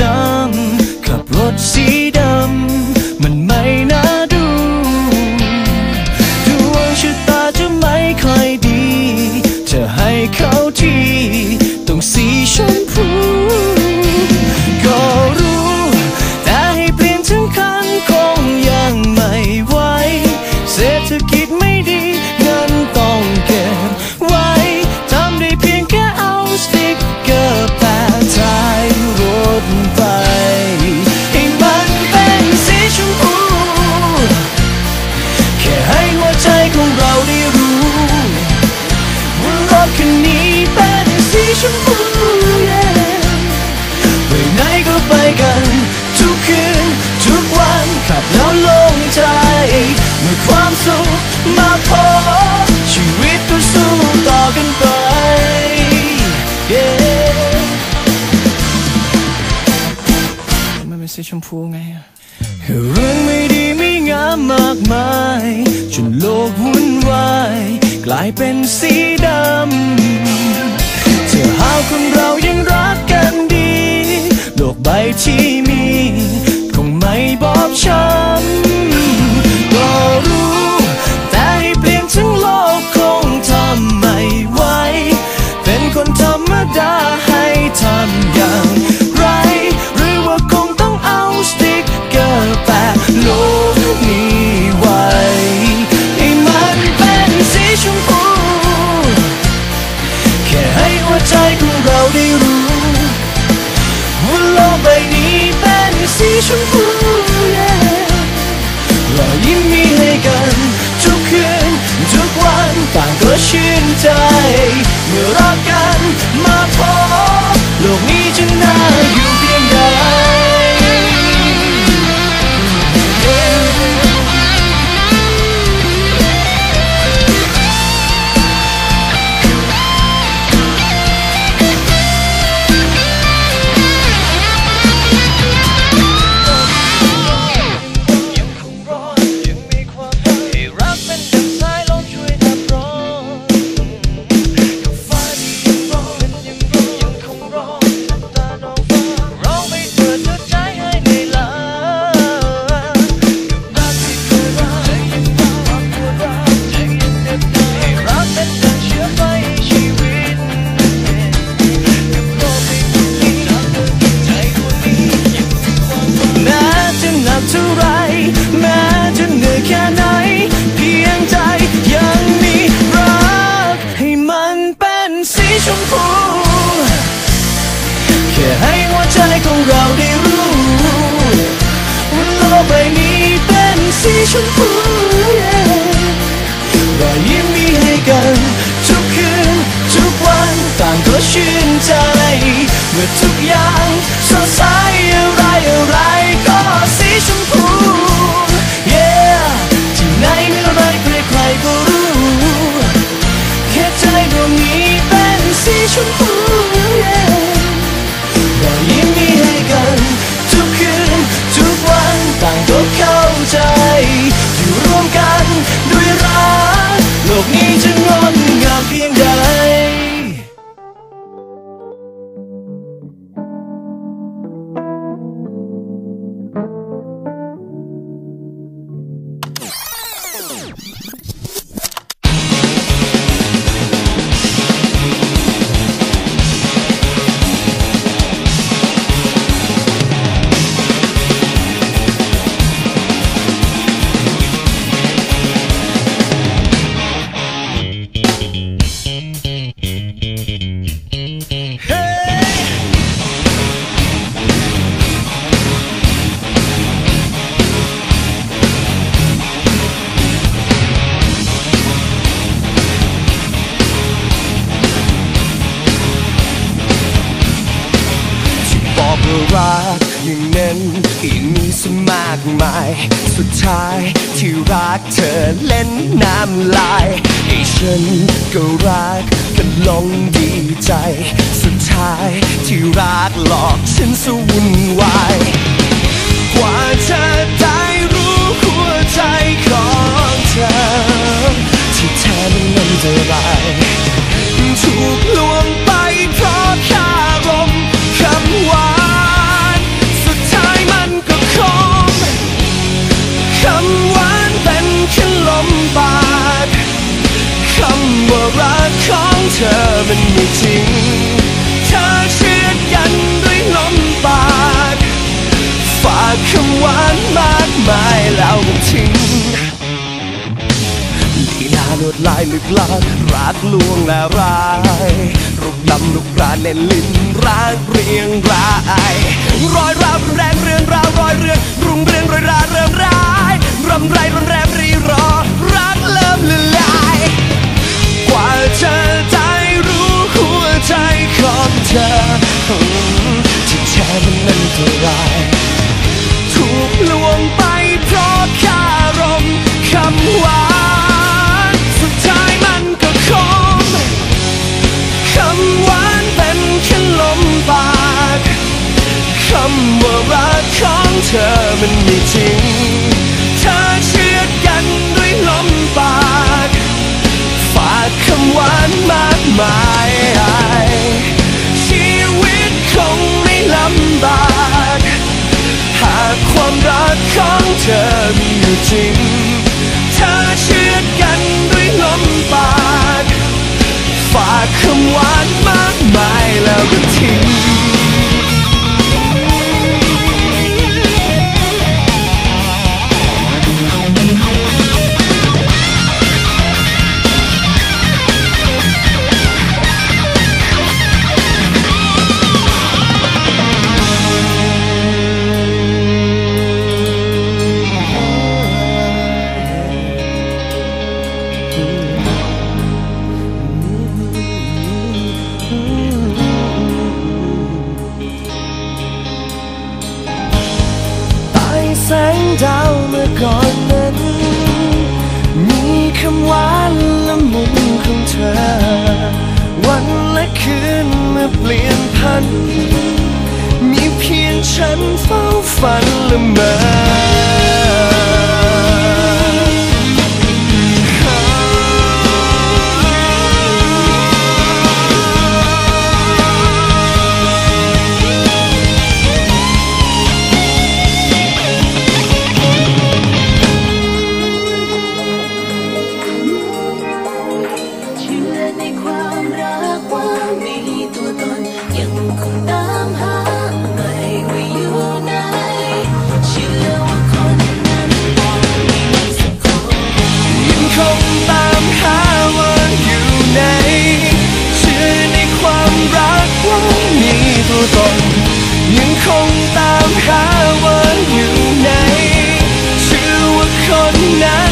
จัง ขับรถสี กวุ่นวาย กลายเป็นสีดำเธอหาคนเรายังรักกันดี โลกใบที่มี คงไม่บอบช้ำ ราได้รู้ว่าโลกใบนี้เป็นสีชมพูรละยิ้มมีให้กันทุกคืนทุกวันต่างก็ชื่นใจ เมื่อรักกันมาพบโลกนี้จะน่าอยู่ to ซะมากมาย สุดท้ายที่รักเธอเล่นน้ำลายไอ้ฉันก็รักกันลงดีใจ สุดท้ายที่รักหลอกฉันสวุ่นวายกว่าเธอได้รู้หัวใจของเธอ ที่แท้มันมันจะไรถูกลวงไปเพราะข้า รักของเธอมันมีจริง เธอเชื่อกันด้วยลมปากฝากคำหวานมากมายแล้วทิ้งลีลาลวดลายลึกลับรักลวงและร้ายรุกดำลุกรานเล่นลิ้นรักเรียงรายรอยราวแรงเรื่องราวรอยเรื่องรุ่งเรืองรอยราเริ่มร้ายรำไรรุนแรงรีรอรักเริ่มล เธอที่แท้มันอันตรายถูกลวงไปเพราะคารมคำหวานสุดท้ายมันก็คมคำหวานเป็นแค่ลมปากคำว่ารักของเธอมันมีจริงานมากมายแล้วก็ทิ้ง ดาวเมื่อก่อนนั้น มีคำหวานละมุนของเธอ วันและคืนเมื่อเปลี่ยนพัน มีเพียงฉันเฝ้าฝันละเมอ tonight